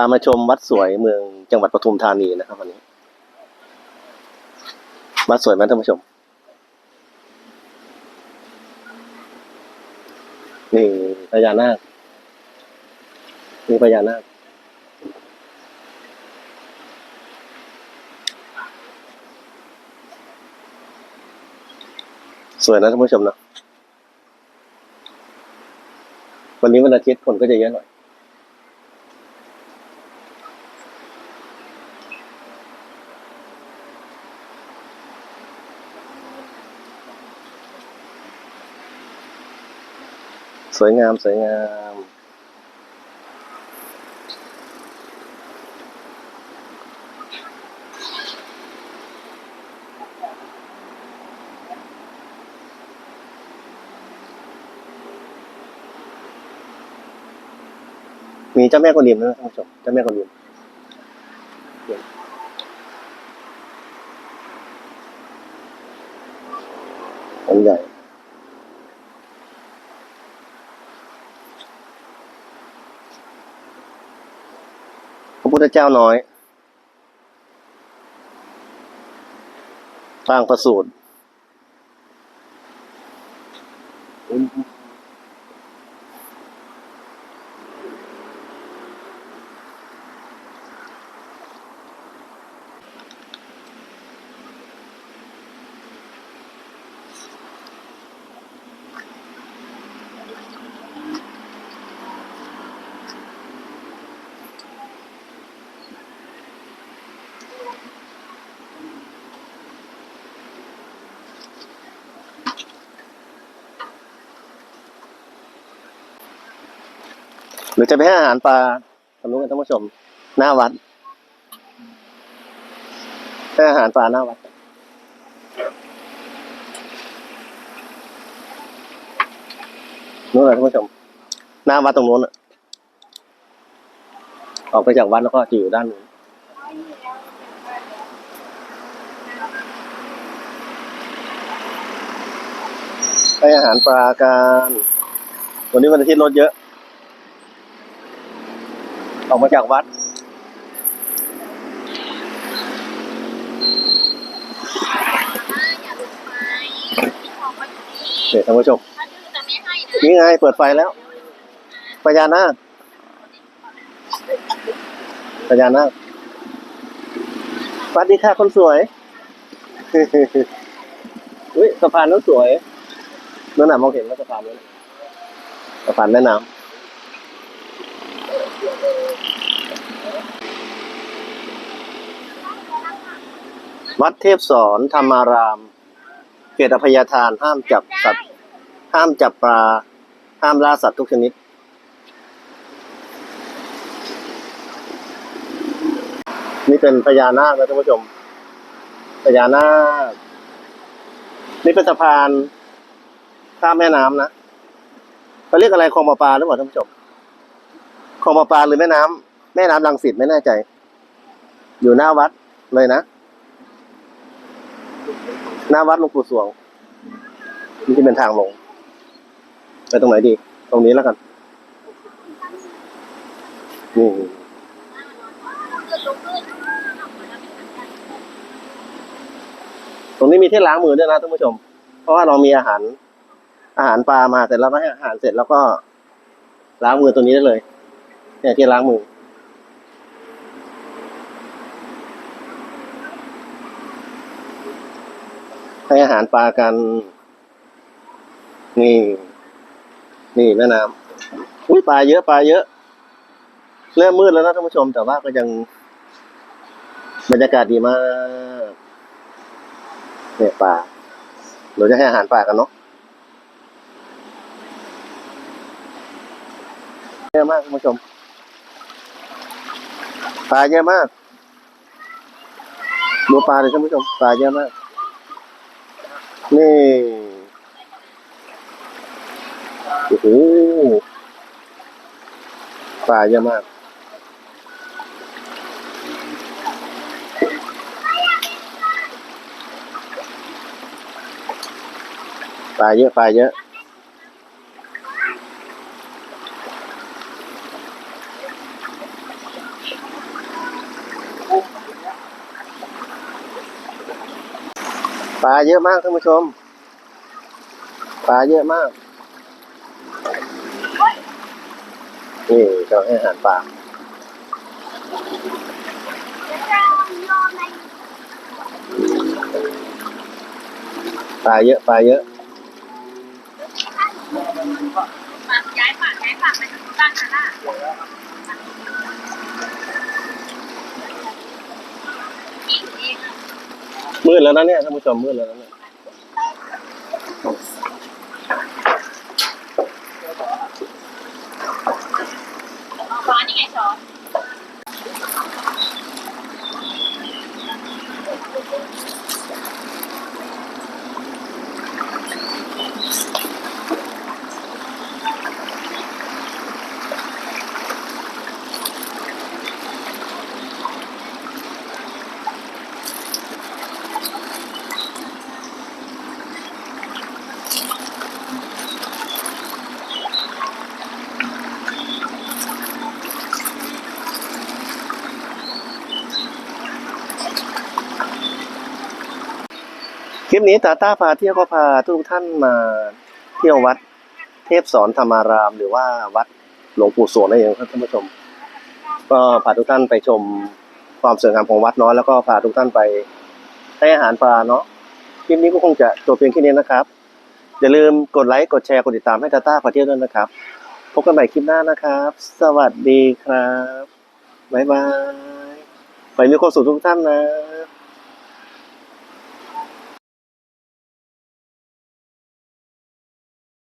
ามาชมวัดสวยเมืองจังหวัดปทุมธานีนะครับวันนี้ วัดสวยไหมท่านผู้ชม นี่พญานาคนี่พญานาคสวยนะท่านผู้ชมนะวันนี้วันอาทิตย์คนก็จะเยอะหน่อย สวยงาม สวยงาม มีเจ้าแม่กวนอิมนะท่านผู้ชมเจ้าแม่กวนอิมองค์ใหญ่ พระพุทธเจ้าน้อยปางประสูตร หรือจะไปให้อาหารปลาทำรู้กันท่านผู้ชม หน้าวัดให้อาหารปลาหน้าวัด นู้นแหละท่านผู้ชม หน้าวัดตรงนู้นอะออกไปจากวัดแล้วก็จะอยู่ด้านนู้นให้อาหารปลากันวันนี้วันอาทิตย์รถเยอะ ออกมาจากวัด เดี๋ยวท่านผู้ชมนี่ไงเปิดไฟแล้วพญานาคพญานาคสวัสดีค่ะคนสวย อุ้ยสะพานนั้นสวยนั่นน่ะมองเห็นว่าสะพานนั้นสะพานแม่น้ำ วัดเทพสอนธรรมาราม เขตอภัยทานห้ามจับสัตว์ ห้ามจับปลา ห้ามล่าสัตว์ทุกชนิด นี่เป็นพญานาคนะท่านผู้ชมพญานาค นี่เป็นสะพานข้ามแม่น้ำนะเขาเรียกอะไรคลองประปาหรือเปล่าท่านผู้ชม ลองประปาหรือแม่น้ำแม่น้ำลังสิตไม่แน่ใจ อยู่หน้าวัดเลยนะ หน้าวัดหลวงปู่สวงนี่ที่เป็นทางลง ไปตรงไหนดี ตรงนี้แล้วกันนี่ตรงนี้มีที่ล้างมือด้วยนะท่านผู้ชม เพราะว่าเรามีอาหาร อาหารปลามาแต่เราให้อาหารเสร็จแล้วก็ล้างมือตรงนี้ได้เลย เนี่ยที่ล้างมือ ให้อาหารปลากัน นี่ นี่แม่น้ำอุ้ยปลาเยอะปลาเยอะ เริ่มมืดแล้วนะท่านผู้ชม แต่ว่าก็ยังบรรยากาศดีมาก เนี่ยปลาเราจะให้อาหารปลากันเนาะเยอะมากท่านผู้ชม ปลาเยอะมากดูปลาเลยท่านผู้ชมปลาเยอะมาก นี่ โอ้โหปลาเยอะมาก ปลาเยอะปลาเยอะ ลาเยอะมากท่านผู้ชม ปลาเยอะมาก นี่เราให้อาหารปลาปลาเยอะปลาเยอะย้ายฝั่งย้ายฝั่งไปทางบ้างนะล่ะอีกเองอะ มืดแล้วนะเนี่ยท่านผู้ชมมืดแล้วนะเนี่ยเอาฟ้านี่ไงช้อน ลิปนี้ตาต้าพาเที่ยวก็พาทุกท่านมาเที่ยววัดเทพสอนธรรมาราม หรือว่าวัดหลวงปู่สวงนั่นเองครับท่านผู้ชม ก็พาทุกท่านไปชมความสวยงามของวัดเนาะแล้วก็พาทุกท่านไปให้อาหารปลาเนาะคลิปนี้ก็คงจะจบเพียงแค่นี้นะครับ อย่าลืมกดไลค์กดแชร์กดติดตามให้ตาต้าพาเที่ยวด้วยนะครับ พบกันใหม่คลิปหน้านะครับ สวัสดีครับบ๊ายบายไปมีความสุขทุกท่านนะ